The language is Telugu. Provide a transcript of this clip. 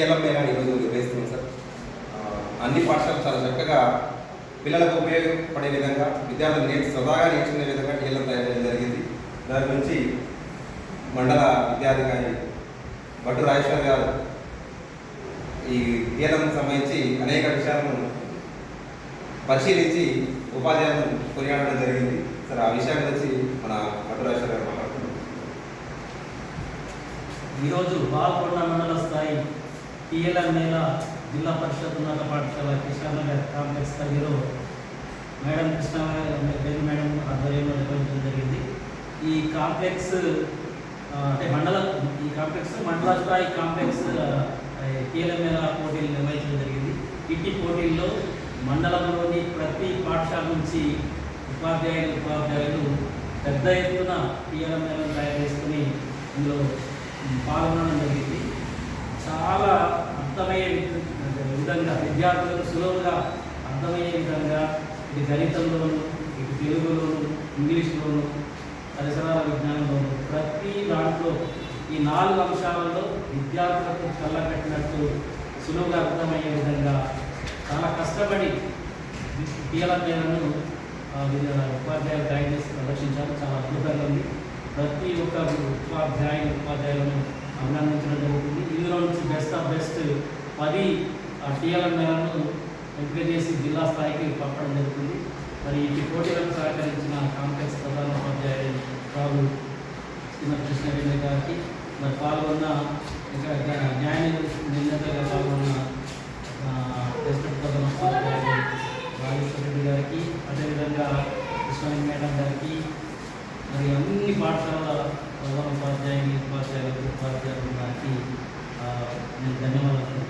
టీఎల్ఎం మేళా ఈరోజు నిర్వహిస్తున్నాం సార్. అన్ని పాఠశాలలు చాలా చక్కగా పిల్లలకు ఉపయోగపడే విధంగా విద్యార్థులు నేర్చు సదాగా నేర్చుకునే విధంగా కీలం తయారు జరిగింది. దాని గురించి మండల విద్యాధికారి భట్టు రాజేశ్వర్ గారు ఈ కీలం సంబంధించి అనేక విషయాలను పరిశీలించి ఉపాధ్యాయులను కొనియాడడం జరిగింది. సార్ ఆ విషయం గురించి మన భట్టు రాజేశ్వర్ గారు మాట్లాడుతున్నారు. ఈరోజు బాల్కొండ మండల స్థాయి టీఎల్ఎం జిల్లా పరిషత్ ఉన్నత పాఠశాల కృష్ణానగర్ కాంప్లెక్స్ పరిధిలో మేడం కృష్ణ పేరు మేడం ఆధ్వర్యంలో నిర్వహించడం జరిగింది. ఈ కాంప్లెక్స్ అంటే మండల ఈ కాంప్లెక్స్ మండల స్థాయి కాంప్లెక్స్ టీఎల్ఎం పోటీలు నిర్వహించడం జరిగింది. ఇట్టి పోటీల్లో మండలంలోని ప్రతి పాఠశాల నుంచి ఉపాధ్యాయులు ఉపాధ్యాయులు పెద్ద ఎత్తున టీఎల్ఎం తయారు చేసుకుని ఇందులో పాల్గొనడం జరిగింది. చాలా విద్యార్థులకు సులువుగా అర్థమయ్యే విధంగా ఇది గణితంలోను ఇది తెలుగులోను ఇంగ్లీష్లోను పరిసరాల విజ్ఞానంలోను ప్రతి దాంట్లో ఈ నాలుగు అంశాలలో విద్యార్థులకు కళ్ళకట్టినట్టు సులువుగా అర్థమయ్యే విధంగా చాలా కష్టపడి కీలకలను ఉపాధ్యాయులు గైడ్ చేసి ప్రదర్శించారు. చాలా అద్భుతంగా ఉంది. ప్రతి ఒక్క ఉపాధ్యాయులు ఉపాధ్యాయులను అభినందించడం జరుగుతుంది. ఇందులో నుంచి బెస్ట్ ఆఫ్ బెస్ట్ పది టీఎల్ఎం మేళను ఎంపిక చేసి జిల్లా స్థాయికి పంపడం జరుగుతుంది. మరి ఈ పోటీలకు సహకరించిన కాంప్లెక్స్ ప్రధాన ఉపాధ్యాయుడు రావు శ్రీమతి కృష్ణవేణి గారికి మరి పాల్గొన్న ఇంకా న్యాయ నిర్ణేతగా పాల్గొన్న ప్రెసిడెంట్ ప్రధాన ఉపాధ్యాయుడు రాజేశ్వర రెడ్డి గారికి అదేవిధంగా కృష్ణవేణి మేడం గారికి మరి అన్ని పాఠశాలల ప్రధాన ఉపాధ్యాయుని ఉపాధ్యాయులకు ఉపాధ్యాయులు గారికి నేను ధన్యవాదాలు